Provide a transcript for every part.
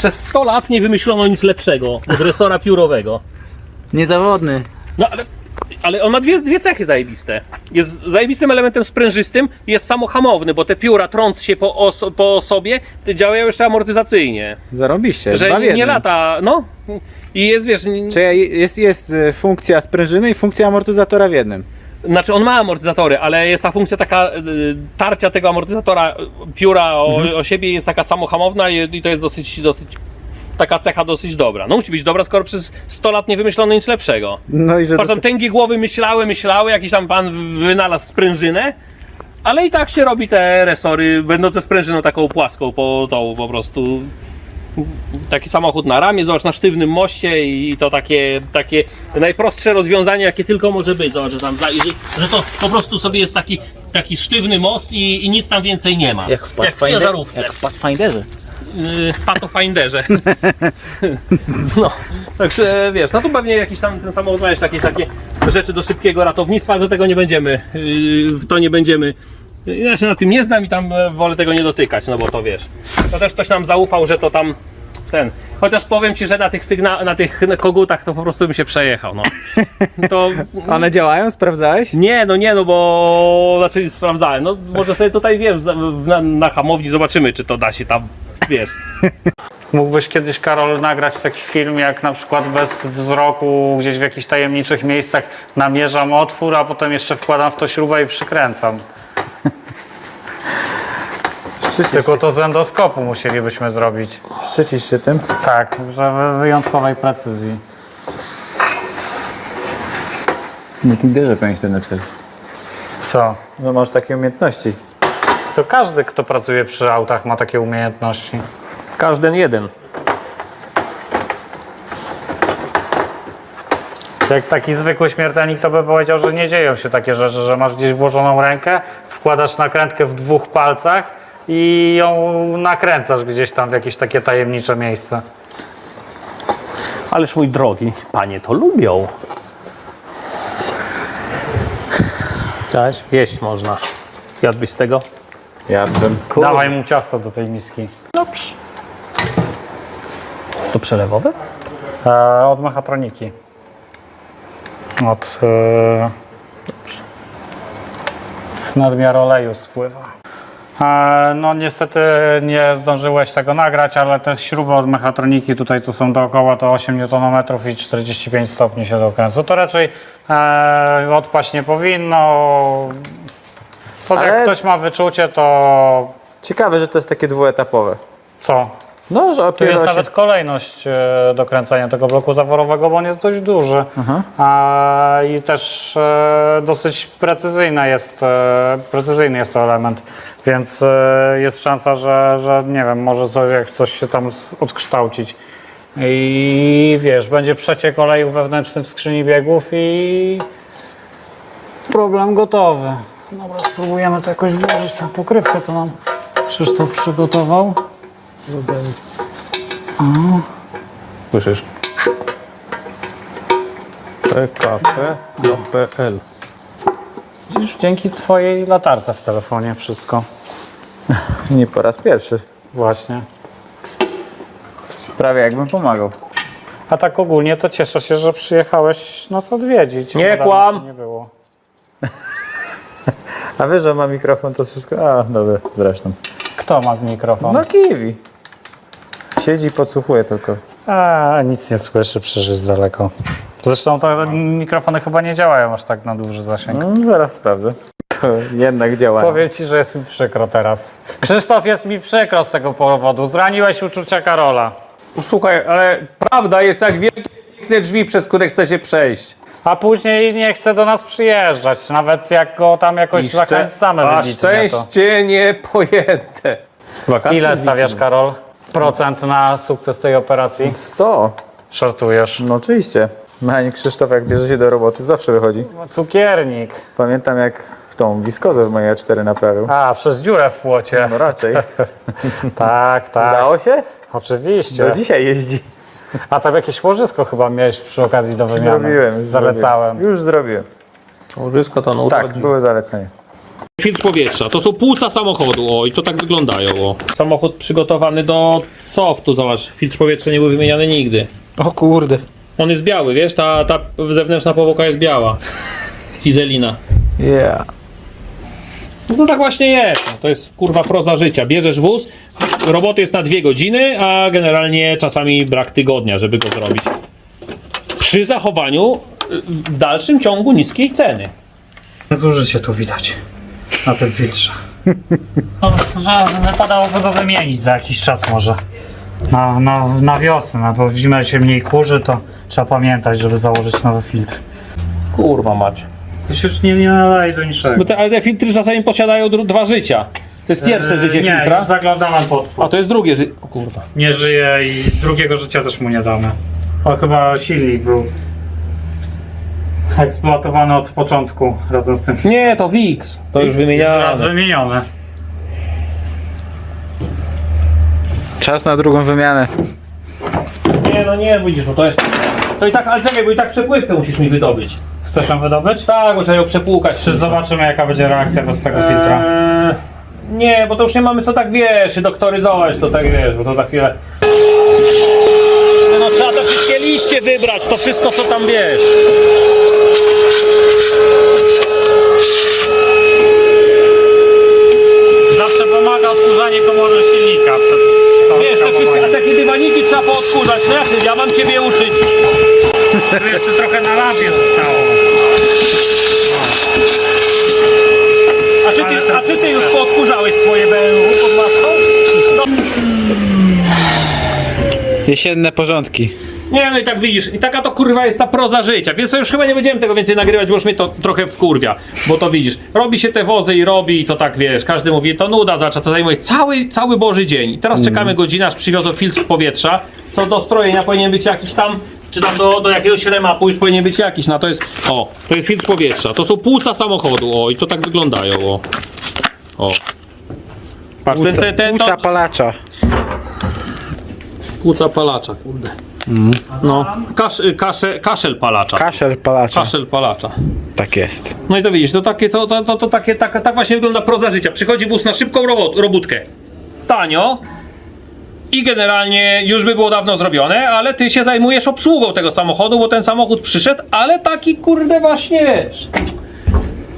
Przez 100 lat nie wymyślono nic lepszego od resora piórowego. Niezawodny. No ale, ale on ma dwie, dwie cechy zajebiste. Jest zajebistym elementem sprężystym, jest samohamowny, bo te pióra trąc się po, oso, po sobie, te działają jeszcze amortyzacyjnie. Zarobiście. Że dwa w nie jednym. lata, no. I jest, wiesz, n- Czy jest, jest e, funkcja sprężyny i funkcja amortyzatora w jednym. Znaczy on ma amortyzatory, ale jest ta funkcja taka y, tarcia tego amortyzatora y, pióra o, Mhm. o siebie jest taka samohamowna i, i to jest dosyć, dosyć taka cecha dosyć dobra. No musi być dobra, skoro przez 100 lat nie wymyślono nic lepszego. No i że Patrz, tam tęgie głowy myślały, myślały, jakiś tam pan wynalazł sprężynę, ale i tak się robi te resory, będące sprężyną taką płaską, po, tą po prostu. Taki samochód na ramię, zobacz na sztywnym moście i to takie, takie najprostsze rozwiązanie, jakie tylko może być. Zobacz, że tam, za- jeżeli- że to po prostu sobie jest taki, taki sztywny most i, i nic tam więcej nie ma. jak w jak w ciężarówce. Jak w Pathfinderze. Yy, Pathfinderze. No, także wiesz, no to pewnie jakiś tam ten samochód ma jakieś takie rzeczy do szybkiego ratownictwa, do tego nie będziemy, yy, w to nie będziemy. Ja się na tym nie znam i tam e, wolę tego nie dotykać, no bo to wiesz. To też ktoś nam zaufał, że to tam ten. Chociaż powiem ci, że na tych sygna- na tych kogutach to po prostu bym się przejechał, no. To One działają? Sprawdzałeś? nie, no nie, no bo znaczy sprawdzałem. No może sobie tutaj wiesz, za- na, na hamowni zobaczymy, czy to da się tam, wiesz. Mógłbyś kiedyś, Karol, nagrać taki film, jak na przykład bez wzroku gdzieś w jakichś tajemniczych miejscach namierzam otwór, a potem jeszcze wkładam w to śrubę i przykręcam. Szczycisz, Tylko to z endoskopu musielibyśmy zrobić. szczycisz się tym? Tak, że w wyjątkowej precyzji. Na Tinderze powinieneś to napisać. Co? No masz takie umiejętności. To każdy, kto pracuje przy autach ma takie umiejętności. Każdy jeden. Jak taki zwykły śmiertelnik, to by powiedział, że nie dzieją się takie rzeczy, że masz gdzieś włożoną rękę, wkładasz nakrętkę w dwóch palcach i ją nakręcasz gdzieś tam w jakieś takie tajemnicze miejsce. Ależ mój drogi, panie to lubią. Cześć. Jeść można. Jadłbyś z tego? Jadłem. Dawaj mu ciasto do tej miski. Dobrze. To przelewowe? E, od mechatroniki. Od... E, w nadmiar oleju spływa. E, no niestety nie zdążyłeś tego nagrać, ale te śruby od mechatroniki tutaj co są dookoła to 8 Nm i 45 stopni się dokręca. To raczej e, odpaść nie powinno. To Ale- jak ktoś ma wyczucie to Ciekawe, że to jest takie dwuetapowe. co? No, że Tu opiera jest się... nawet kolejność e, dokręcania tego bloku zaworowego, bo on jest dość duży. A, I też e, dosyć precyzyjny jest, e, precyzyjny jest to element, więc e, jest szansa, że, że nie wiem, może coś, jak coś się tam z- odkształcić. I wiesz, będzie przeciek oleju wewnętrzny w skrzyni biegów i problem gotowy. Dobra, spróbujemy to jakoś włożyć tą pokrywkę, co nam Krzysztof przygotował. Słyszysz? PKP do PL. Widzisz, dzięki twojej latarce w telefonie wszystko. Nie po raz pierwszy. Właśnie. Prawie jakbym pomagał. A tak ogólnie to cieszę się, że przyjechałeś nas odwiedzić. Nie dawno kłam. cię Nie było. A wiesz, że ma mikrofon, to wszystko... A, dobra, zresztą. Kto ma mikrofon? No kiwi. Siedzi i podsłuchuje tylko. A, nic nie słyszy, przecież jest daleko. Zresztą to mikrofony chyba nie działają aż tak na duży zasięg. No, zaraz sprawdzę. To jednak działa. Powiem ci, że jest mi przykro teraz. Krzysztof, jest mi przykro z tego powodu. Zraniłeś uczucia Karola. Słuchaj, ale prawda jest jak wielkie piękne drzwi, przez które chce się przejść. A później nie chce do nas przyjeżdżać, nawet jak go tam jakoś zachęcamy A wybitnie to. szczęście niepojęte. Wakacje Ile stawiasz, Karol? Procent na sukces tej operacji? 100. Szartujesz. No oczywiście. Mechanik Krzysztof, jak bierze się do roboty, zawsze wychodzi. Cukiernik. Pamiętam, jak tą wiskozę w mojej A4 naprawił. A, przez dziurę w płocie. No raczej. Tak, tak. Udało się? Oczywiście. Do dzisiaj jeździ. A tam jakieś łożysko chyba miałeś przy okazji do wymiany. Zrobiłem. Już Zalecałem. Zrobiłem. Już zrobiłem. Łożysko to no Tak, były zalecenia. Filtr powietrza, to są płuca samochodu, o i to tak wyglądają, o. Samochód przygotowany do softu, zobacz, filtr powietrza nie był wymieniany nigdy. O kurde. On jest biały, wiesz, ta, ta zewnętrzna powłoka jest biała. Fizelina. Yeah. No to tak właśnie jest. No, to jest kurwa proza życia. Bierzesz wóz, roboty jest na dwie godziny, a generalnie czasami brak tygodnia, żeby go zrobić. Przy zachowaniu y, w dalszym ciągu niskiej ceny. Zużycie tu widać na tym filtrze. No, że wypadałoby go wymienić za jakiś czas może. Na, na, na wiosnę, no, bo w zimę się mniej kurzy, to trzeba pamiętać, żeby założyć nowy filtr. Kurwa mać. To się już nie, nie nadaje do niczego. Bo te, ale te filtry czasami posiadają dru- dwa życia. To jest pierwsze życie Eee, nie, filtra, już zaglądałem pod a spód. to jest drugie życie. O kurwa. Nie żyje i drugiego życia też mu nie damy. O, chyba silnik był eksploatowany od początku razem z tym filtrem. Nie, to VIX. To już Raz wymienione. Czas na drugą wymianę. Nie, no nie, widzisz, bo to jest... To i tak, ale czekaj, bo i tak przepływkę musisz mi wydobyć. Chcesz ją wydobyć? Tak, bo trzeba ją przepłukać. Czy zobaczymy jaka będzie reakcja bez tego filtra? Eee, nie, bo to już nie mamy co tak wiesz, się doktoryzować, to tak wiesz, bo to za chwilę. No trzeba te wszystkie liście wybrać, to wszystko co tam wiesz. Zawsze pomaga odkurzanie komory silnika przed Wiesz, te wszystkie, a takie dywaniki trzeba poodkurzać, no ty, ja mam ciebie uczyć. Tu jeszcze trochę na lampie zostało. A czy ty, a czy ty już poodkurzałeś swoje BMW pod maską? Jesienne porządki. Nie, no i tak widzisz, i taka to kurwa jest ta proza życia. Więc już chyba nie będziemy tego więcej nagrywać, bo już mnie to trochę wkurwia. Bo to widzisz, robi się te wozy i robi i to tak wiesz, każdy mówi, to nuda, zaczyna to zajmuje cały, cały Boży dzień. I teraz czekamy godzinę, aż przywiozą filtr powietrza, co do strojenia powinien być jakiś tam, czy tam do, do jakiegoś remapu już powinien być jakiś, no to jest, o, to jest filtr powietrza, to są płuca samochodu, o, i to tak wyglądają, o. O. Patrz, ten, ten, ten, to, Płuca palacza. płuca palacza, kurde. No, kasz, kasze, kaszel palacza. Kaszel palacza. Kaszel palacza. Tak jest. No i to widzisz, to takie, to, to, to, to takie, tak, tak właśnie wygląda proza życia. Przychodzi wóz na szybką robot, robótkę. Tanio. I generalnie już by było dawno zrobione, ale ty się zajmujesz obsługą tego samochodu, bo ten samochód przyszedł, ale taki kurde właśnie wiesz.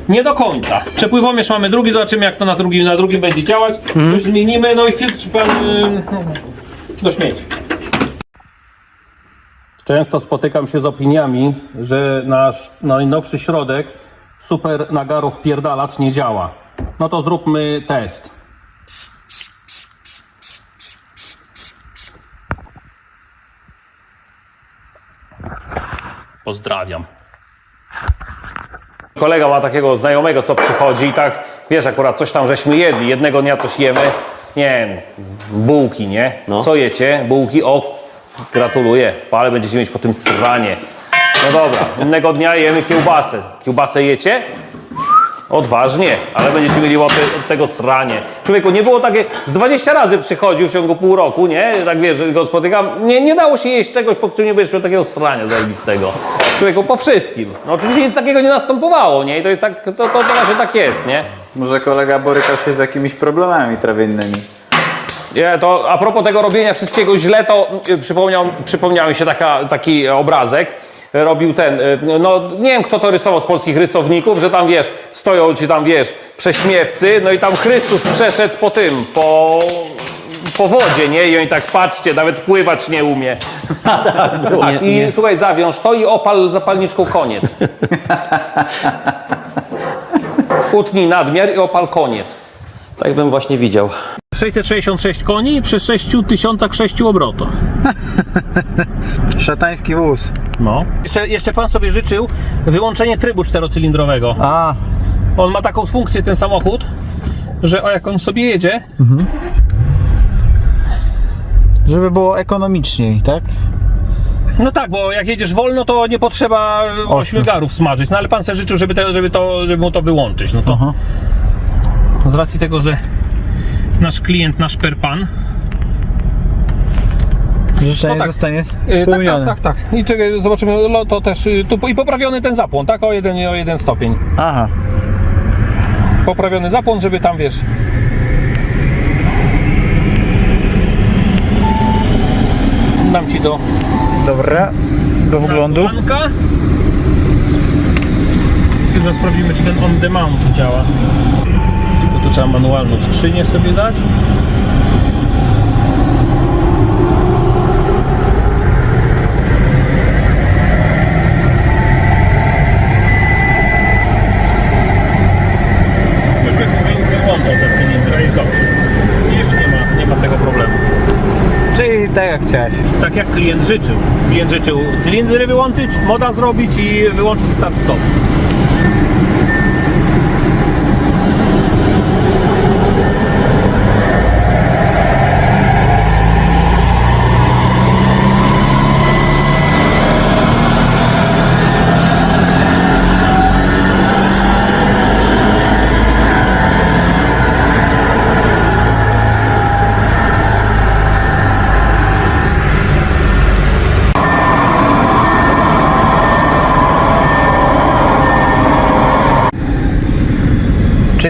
Nie do końca. Przepływomierz mamy drugi, zobaczymy jak to na drugim, na drugim będzie działać. Już zmienimy, no i filtr pan yy, do śmieci. Często spotykam się z opiniami, że nasz najnowszy środek super nagarów pierdalacz nie działa. No to zróbmy test. Pozdrawiam. Kolega ma takiego znajomego, co przychodzi i tak, wiesz, akurat coś tam żeśmy jedli, jednego dnia coś jemy, nie wiem, bułki, nie? Co jecie? Bułki, o, gratuluję, ale będziecie mieć po tym sranie. No dobra, innego dnia jemy kiełbasę. Kiełbasę jecie? Odważnie, ale będziecie mieli te, od tego sranie. Człowieku, nie było takie, z 20 razy przychodził w ciągu pół roku, nie? Tak wiesz, że go spotykam. Nie, nie dało się jeść czegoś, po czym nie będziesz miał takiego srania zajebistego. Człowieku, po wszystkim. No oczywiście nic takiego nie następowało, nie? I to jest tak, to, to, to właśnie tak jest, nie? Może kolega borykał się z jakimiś problemami trawiennymi. Nie, to a propos tego robienia wszystkiego źle, to y, przypomniał, przypomniał mi się taka, taki obrazek. Robił ten, y, no nie wiem kto to rysował z polskich rysowników, że tam wiesz, stoją ci tam wiesz, prześmiewcy, no i tam Chrystus przeszedł po tym, po, po wodzie, nie? I oni tak patrzcie, nawet pływać nie umie. tak, i słuchaj, zawiąż to i opal zapalniczką koniec. Utnij nadmiar i opal koniec. Tak bym właśnie widział. 666 koni przy 6006 obrotach. Szatański wóz. No. Jeszcze, jeszcze pan sobie życzył wyłączenie trybu czterocylindrowego. A, On ma taką funkcję, ten samochód, że o jak on sobie jedzie, żeby było ekonomiczniej, tak? no tak, bo jak jedziesz wolno, to nie potrzeba ośmigarów smażyć, no ale pan sobie życzył, żeby, te, żeby, to, żeby mu to wyłączyć, no to Aha. z racji tego, że nasz klient, nasz perpan, Życzenie tak. zostanie Yy, tak, spełnione. tak, tak, tak. I czekaj, zobaczymy, to też, y, tu, i poprawiony ten zapłon, tak, o jeden, o jeden stopień. Aha. poprawiony zapłon, żeby tam wiesz. Dam ci do Dobra, do wglądu. Zaraz sprawdzimy, czy ten on demand działa. Tu trzeba manualną skrzynię sobie dać. Tak jak chciałeś. Tak jak klient życzył. Klient życzył cylindry wyłączyć, moda zrobić i wyłączyć start-stop.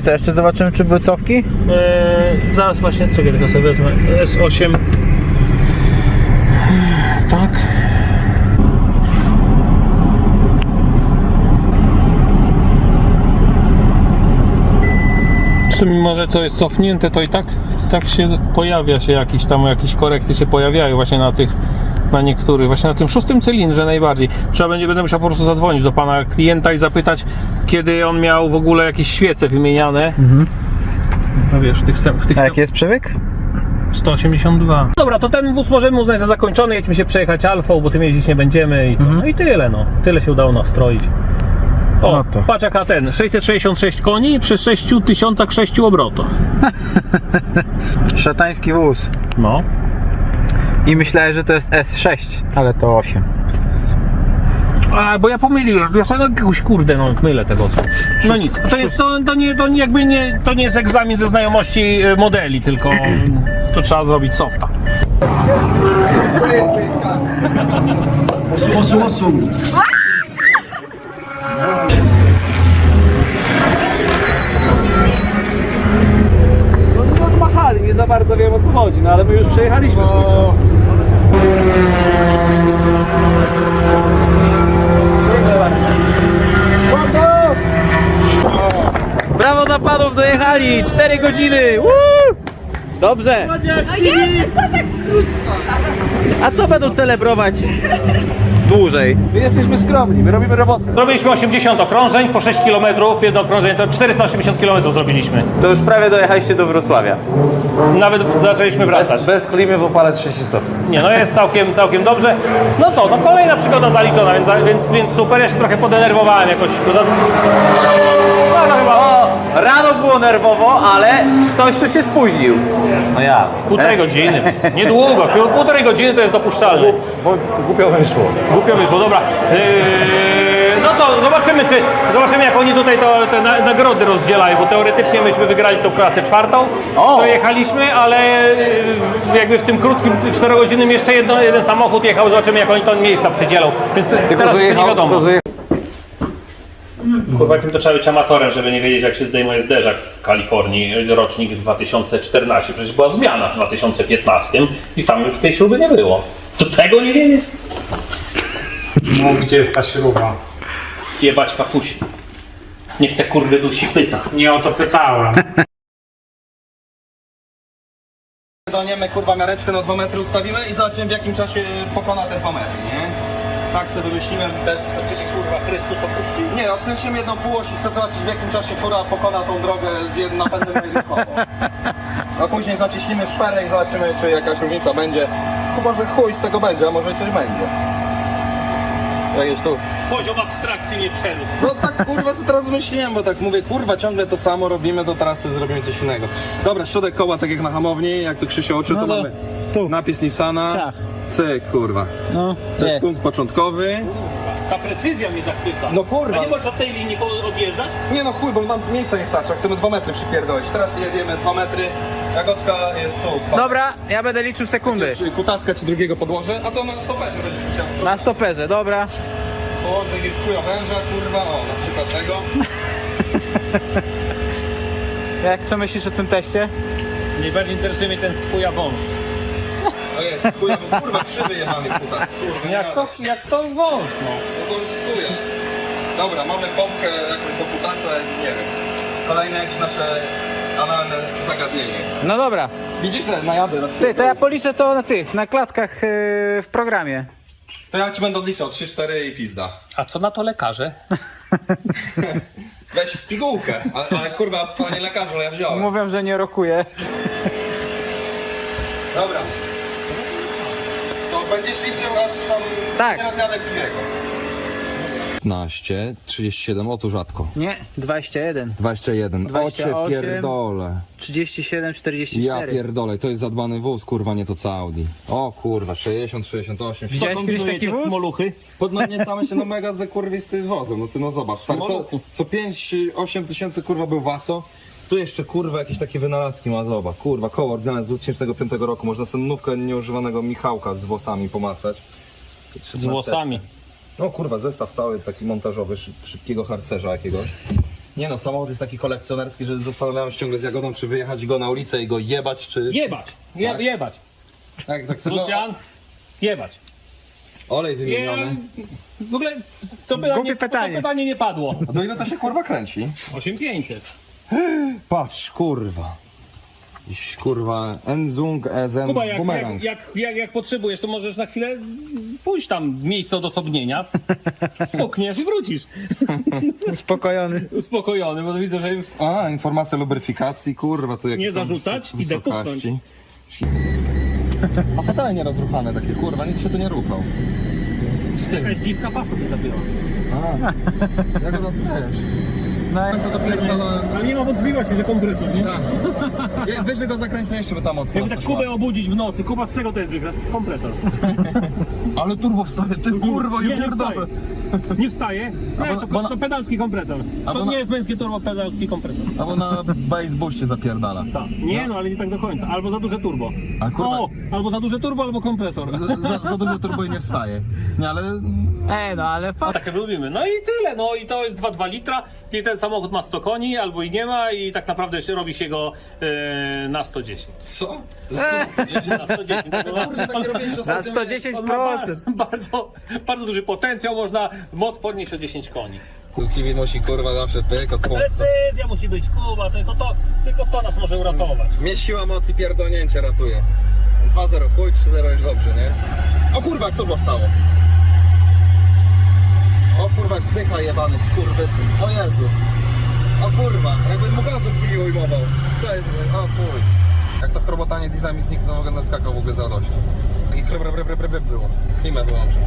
Co, jeszcze zobaczymy, czy były cofki? Eee, zaraz właśnie, czekaj, tylko sobie wezmę. S8. Tak. Czy mimo, że to jest cofnięte, to i tak, tak się pojawia się jakiś tam, jakieś korekty się pojawiają właśnie na tych, na niektórych, właśnie na tym szóstym cylindrze najbardziej. Trzeba będzie, będę musiał po prostu zadzwonić do pana klienta i zapytać, kiedy on miał w ogóle jakieś świece wymieniane. No wiesz, w tych, w tych A jaki jest przebieg? 182. Dobra, to ten wóz możemy uznać za zakończony. Jedźmy się przejechać Alfą, bo tym jeździć nie będziemy i co? No i tyle, no. Tyle się udało nastroić. O, No to. patrz jaka ten, 666 koni przy 6006 obrotach. Szatański wóz. No. I myślałem, że to jest S6, ale to 8. A, bo ja pomyliłem, wiesz, no jakoś kurde, no mylę tego. No nic, to jest, to, to nie, to nie, jakby nie, to nie jest egzamin ze znajomości e, modeli, tylko to trzeba zrobić softa. No odmachali, nie za bardzo wiem o co chodzi, no ale my już przejechaliśmy swój czas. Brawo dla panów, dojechali! 4 godziny! Woo! Dobrze! No co tak krótko? A co będą celebrować dłużej? My jesteśmy skromni, my robimy robotę. Zrobiliśmy 80 okrążeń po 6 km, jedno okrążenie to 480 km zrobiliśmy. To już prawie dojechaliście do Wrocławia. Nawet zaczęliśmy wracać. Bez, bez klimy w opale 30 stopni. Nie, no jest całkiem, całkiem dobrze. No co, no kolejna przygoda zaliczona, więc, więc, więc super. Ja się trochę podenerwowałem jakoś. Bo za... No, no chyba O, rano było nerwowo, ale ktoś tu się spóźnił. No ja. półtorej godziny. Niedługo, pół- półtorej godziny to jest dopuszczalne. Bo głupio wyszło. Głupio wyszło, dobra. Yy, no to zobaczymy, czy zobaczymy jak oni tutaj to, te na, nagrody rozdzielają, bo teoretycznie myśmy wygrali tą klasę czwartą. O! Dojechaliśmy, ale yy, jakby w tym krótkim, czterogodzinnym jeszcze jedno, jeden samochód jechał, zobaczymy jak oni to miejsca przydzielą. Więc teraz jeszcze nie wiadomo. Kurwa, jakim to trzeba być amatorem, żeby nie wiedzieć, jak się zdejmuje zderzak w Kalifornii, rocznik 2014. Przecież była zmiana w 2015 i tam już tej śruby nie było. To tego nie wiedzieć? No, gdzie jest ta śruba? Jebać kapusi. Niech te kurwy dusi pyta. Nie o to pytałem. Doniemy kurwa miareczkę na 2 metry ustawimy i zobaczymy w jakim czasie pokona ten 2 metry, nie? Tak sobie wymyśliłem bez... Kurwa, Chrystus opuści. Nie, odkręciłem jedną półoś i chcę zobaczyć w jakim czasie fura pokona tą drogę z jednym napędem jedynkowo. A później zacieśnimy szperę i zobaczymy czy jakaś różnica będzie. Chyba, że chuj z tego będzie, a może i coś będzie. Jakieś tu. Poziom abstrakcji nie przerósł. No tak kurwa co teraz wymyśliłem, bo tak mówię, kurwa ciągle to samo robimy, to teraz sobie zrobimy coś innego. Dobra, środek koła tak jak na hamowni, jak tu Krzysiu oczy, to, No to mamy tu. napis Nissana. Ciach. Cyk, kurwa. No, To jest jest. punkt początkowy. Ta precyzja mnie zachwyca. No kurwa. A nie możesz od tej linii po- odjeżdżać? Nie no chuj, bo nam miejsca nie starcza, chcemy 2 metry przypierdolić. Teraz jedziemy 2 metry, jagotka jest tu. Dobra, ja będę liczył sekundy. Czy Kutaska ci drugiego podłożę, a to na stoperze będziesz chciał. Na stoperze, dobra. Położę chuja węża, kurwa, o, na przykład tego. Jak co myślisz o tym teście? Najbardziej interesuje mnie ten swój wąż. O jest, chuja, bo kurwa krzywy jebany kutas. Kurwa, Jak to, jak to wąż, no. No to już. Dobra, mamy pompkę jakąś do kutasa, nie wiem. Kolejne jakieś nasze analne zagadnienie. No dobra. Widzisz te najady raz Ty, to ja policzę to na tych, na klatkach yy, w programie. To ja ci będę odliczał 3-4 i pizda. A co na to lekarze? Weź pigułkę, ale, ale kurwa, panie lekarzu, ja wziąłem. Mówią, że nie rokuje. Dobra. Będziesz liczył aż tam Tak. Kiwiego. 15, 37, o tu rzadko. Nie, 21. 21, 28. ocie pierdole. 37, 44. Ja pierdolę, to jest zadbany wóz, kurwa, nie to co Audi. O kurwa, 60, 68. Widziałeś kiedyś taki wóz? smoluchy? Podniecamy się no mega wykurwisty wozem, no ty no zobacz, stary, co, co 5-8 tysięcy kurwa był Waso, tu jeszcze kurwa jakieś takie wynalazki ma, zobacz, kurwa, koło oryginalne z 2005 roku, można senówkę nieużywanego Michałka z włosami pomacać. Z włosami. No kurwa, zestaw cały taki montażowy, szy, szybkiego harcerza jakiegoś. Nie no, samochód jest taki kolekcjonerski, że zastanawiałem się ciągle z Jagodą, czy wyjechać go na ulicę i go jebać, czy... Jebać, je, Tak. jebać. Tak, tak sobie... Lucian, jebać. Olej Je, wymieniony. w ogóle to pytanie, Głupie pytanie. To pytanie nie padło. A do ile to się kurwa kręci? 8500. Patrz, kurwa. Jakiś, kurwa, Enzung Ezen Kuba, jak, Bumerang. jak, jak, jak, jak potrzebujesz, to możesz na chwilę pójść tam w miejsce odosobnienia, pukniesz i wrócisz. Uspokojony. Uspokojony, bo widzę, że już A, informacja lubryfikacji, kurwa, tu jakieś Nie tam zarzucać, wysok- idę wysokości. A fotele nie rozruchane takie, kurwa, nic się tu nie ruchał. jakaś dziwka pasu by zabiła. A, jak go wiesz? No, Co to? Ale nie ma wątpliwości, że kompresor, nie? Je- Wyżej go zakręć jeszcze, by tam mocno Jakby tak Kubę obudzić w nocy. Kuba, z czego to jest wykres? Kompresor. Ale turbo wstaje, ty kurwa, Nie, nie pierdolę. wstaje. Nie wstaje? Nie, to, bo na- to pedalski kompresor. bo To na- nie jest męskie turbo, pedalski kompresor. Albo na base booście zapierdala. Tak. Nie, no ale nie tak do końca. Albo za duże turbo. A kurwa- O, albo za duże turbo, albo kompresor. Za, za dużo turbo i nie wstaje. Nie, ale Ej, no ale A fa- takie lubimy. No i tyle, no i to jest 2,2 litra i ten samochód ma 100 koni, albo i nie ma i tak naprawdę się robi się go e, na 110. co? Na 110. Kurde, takie robiłeś na ostatnio. 110%. On ma ba- bardzo, bardzo duży potencjał, można moc podnieść o 10 koni. Kiwi musi kurwa zawsze pyk od pompy. Precyzja musi być, Kuba, tylko to, tylko to nas może uratować. Mnie siła mocy pierdolnięcie ratuje. 2-0 chuj, 3-0 już dobrze, nie? O kurwa, jak to było stało? O kurwa, zdycha jebany, skurwysyn. O Jezu. O kurwa, jakbym mu gazu kiwi ujmował. Co jest? O chuj. Jak to chrobotanie diesla mi zniknęło, w ogóle naskakał w ogóle z radości. Taki chreb było. Klimę wyłączył.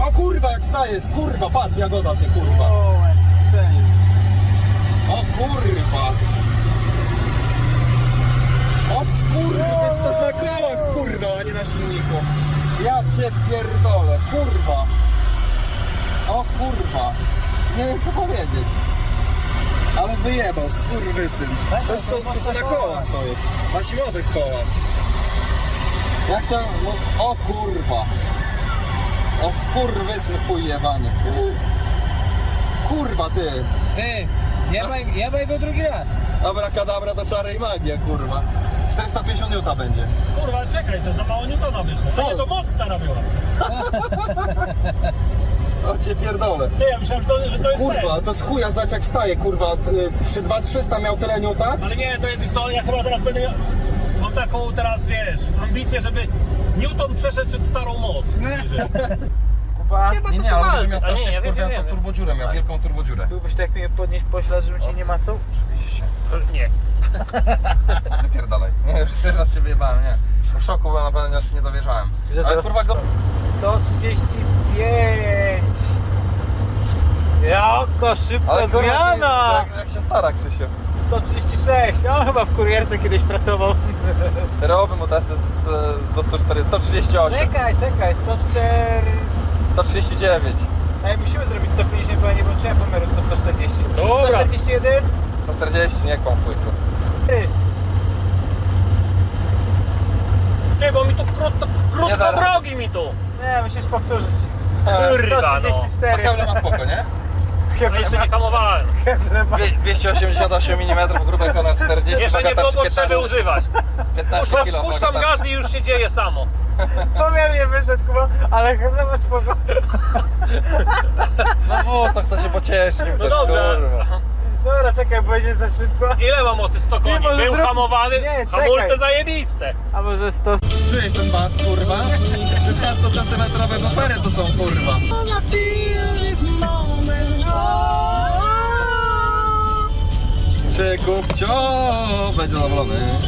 O kurwa, jak wstaje, kurwa, patrz, jagoda ty kurwa. O, jak strzelił. O kurwa! O kurwa, to jest to na kołach, kurwa, a nie na silniku. Ja cię pierdolę, kurwa. O kurwa. Nie wiem co powiedzieć. Ale wyjebał, skurwysyn. To jest to, to, to na kołach to jest. Na zimowych kołach. Ja chciałem, no, o kurwa. O skurwysyn chuj jebany. Kurwa ty. Ty, jebaj, jebaj go drugi raz. Dobra, kadabra to czary i magia, kurwa. 450 juta będzie. Kurwa, ale czekaj, to za mało newtona wyszło. Co? Nie, to moc stara była. O cię pierdolę. Nie, ja myślałem, że to, że to jest Kurwa, to z chuja zobacz jak wstaje, kurwa. Y, Przy 2300 miał tyle niuta. ten. Ale nie, to jest, wiesz co, ja chyba teraz będę miał... Mam taką teraz, wiesz, ambicję, żeby Newton przeszedł przed starą moc. Kuba, Nie, nie, ale będzie miał Ale nie, strasznie ja wiem, wiem, wiem. turbodziurę, miał wielką turbodziurę. byłbyś tak mnie podnieść poślad, żebym cię nie macał? Oczywiście. Nie. Wypierdalaj. Nie, już teraz się wyjebałem, nie. W szoku byłem, naprawdę aż nie dowierzałem. Że Ale co? kurwa go... 135! Joko, szybka Ale kurwa, zmiana! jak, jak się stara Krzysiu. 136, on chyba w kurierce kiedyś pracował. Robię mu testy z, z do 104, 138, Czekaj, czekaj, 104... 139, Ej, musimy zrobić 150, bo ja nie włączyłem pomiaru 100, 140. Dobra. 141? 140, nie kłampuj. kurwa. Ty. Nie, bo mi tu krótko, Nie krótko da rady. drogi mi tu. Nie, musisz powtórzyć. Kurwa, no. 134. A heule ma spoko, nie? A jeszcze nie hamowałem. Dwie- 288 mm, grube kona 40, Jeszcze nie było 15, potrzeby używać. 15 Puszczam, kg. puszczam gaz i już się dzieje samo. Pomiernie wyszedł Kuba, ale chyba ma spoko. No wóz, no chcę się pocieszyć. No dobrze. Dobra, czekaj, bo będzie za szybko. Ile ma mocy 100 koni? może Był zrób- hamowany, Nie, hamulce czekaj. zajebiste. A może 100... Czujesz ten bas, kurwa? 16 cm gofery to są, kurwa. Jeszcze kupcio będzie zadowolony.